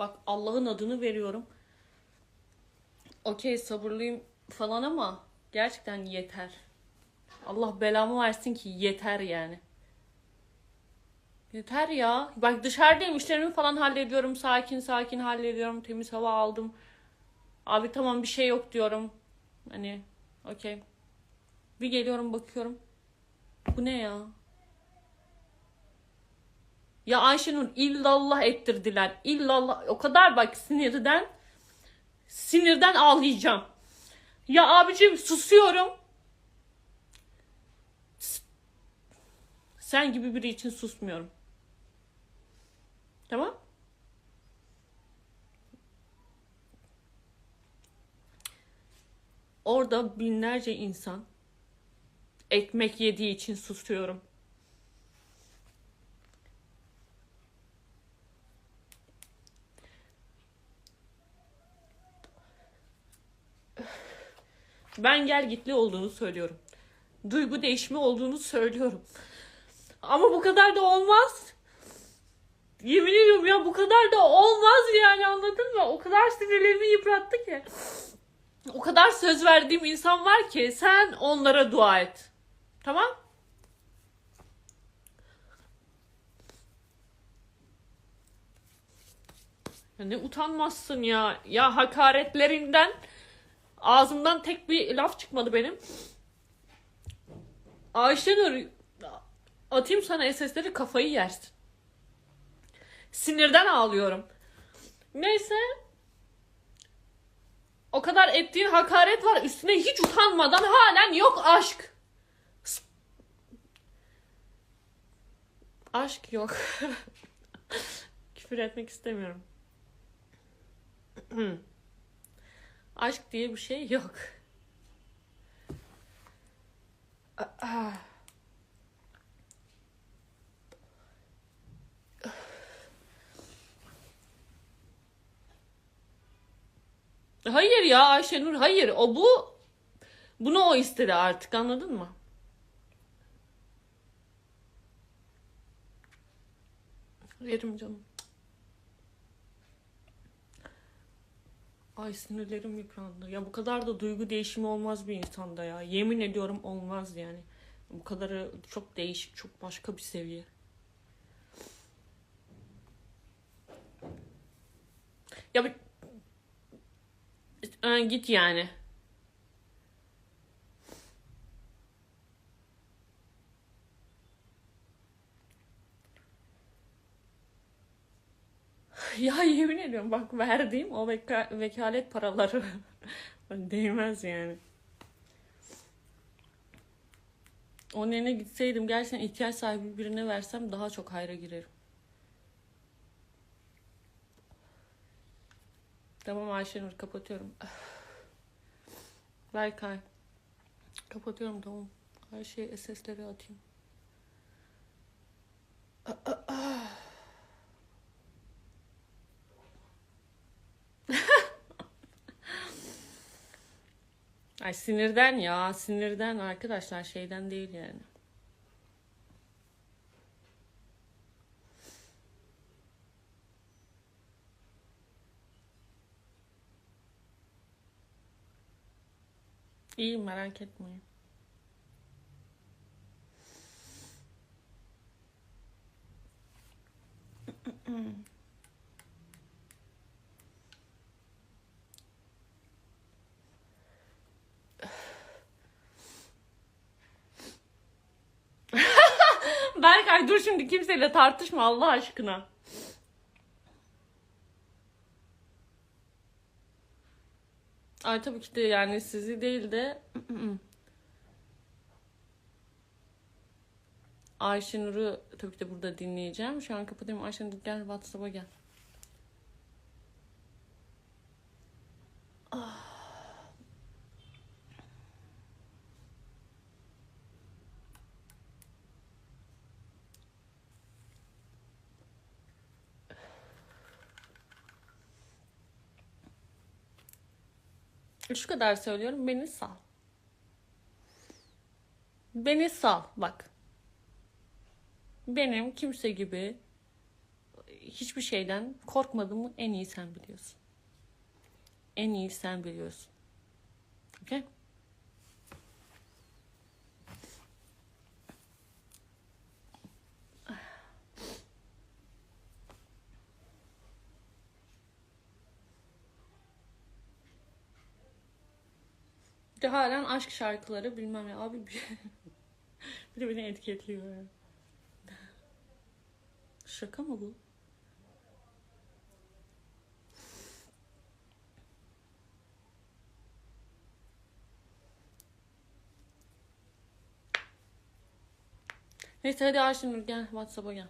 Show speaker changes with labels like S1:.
S1: Bak Allah'ın adını veriyorum. Okey sabırlıyım falan ama gerçekten yeter. Allah belamı versin ki yeter yani. Yeter ya. Bak dışarıdayım işlerimi falan hallediyorum. Sakin sakin hallediyorum. Temiz hava aldım. Abi tamam bir şey yok diyorum. Hani okey. Bir geliyorum bakıyorum. Bu ne ya? Ya Ayşenur illallah ettirdiler. İllallah. O kadar bak sinirden sinirden ağlayacağım. Ya abicim susuyorum. Sen gibi biri için susmuyorum. Tamam? Orada binlerce insan ekmek yediği için susuyorum. Ben gel gitli olduğunu söylüyorum. Duygu değişimi olduğunu söylüyorum. Ama bu kadar da olmaz. Yemin ediyorum ya bu kadar da olmaz yani anladın mı? O kadar sinirlerimi yıprattı ki. O kadar söz verdiğim insan var ki sen onlara dua et. Tamam? Ya ne utanmazsın ya. Ya hakaretlerinden ağzımdan tek bir laf çıkmadı benim. Ayşenur atayım sana SS'leri kafayı yersin. Sinirden ağlıyorum. Neyse. O kadar ettiğin hakaret var. Üstüne hiç utanmadan halen yok aşk. Aşk yok. Küfür etmek istemiyorum. Aşk diye bir şey yok. Hayır ya Ayşenur hayır o bu bunu o istedi artık anladın mı? Yerim canım. Ay sinirlerim yıprandı. Ya bu kadar da duygu değişimi olmaz bir insanda ya. Yemin ediyorum olmaz yani. Bu kadarı çok değişik, çok başka bir seviye. Ya bir... Ee, git yani. Ya yemin ediyorum bak verdiğim o veka- vekalet paraları değmez yani. Onun yerine gitseydim gerçekten ihtiyaç sahibi birine versem daha çok hayra girerim. Tamam Ayşenur kapatıyorum. Berkay. Kapatıyorum tamam. Her şeyi SS'lere atayım. Ay sinirden ya sinirden arkadaşlar şeyden değil yani. İyi merak etmeyin. Berkay dur şimdi kimseyle tartışma Allah aşkına. Ay tabii ki de yani sizi değil de Ayşenur'u tabii ki de burada dinleyeceğim. Şu an kapatayım. Ayşenur gel WhatsApp'a gel. Şu kadar söylüyorum. Beni sal. Beni sal. Bak. Benim kimse gibi hiçbir şeyden korkmadığımı en iyi sen biliyorsun. En iyi sen biliyorsun. Okey? Bir de halen aşk şarkıları bilmem ne. Abi bir, bir de beni etiketliyor. Şaka mı bu? Neyse hadi Ayşenur gel Whatsapp'a gel.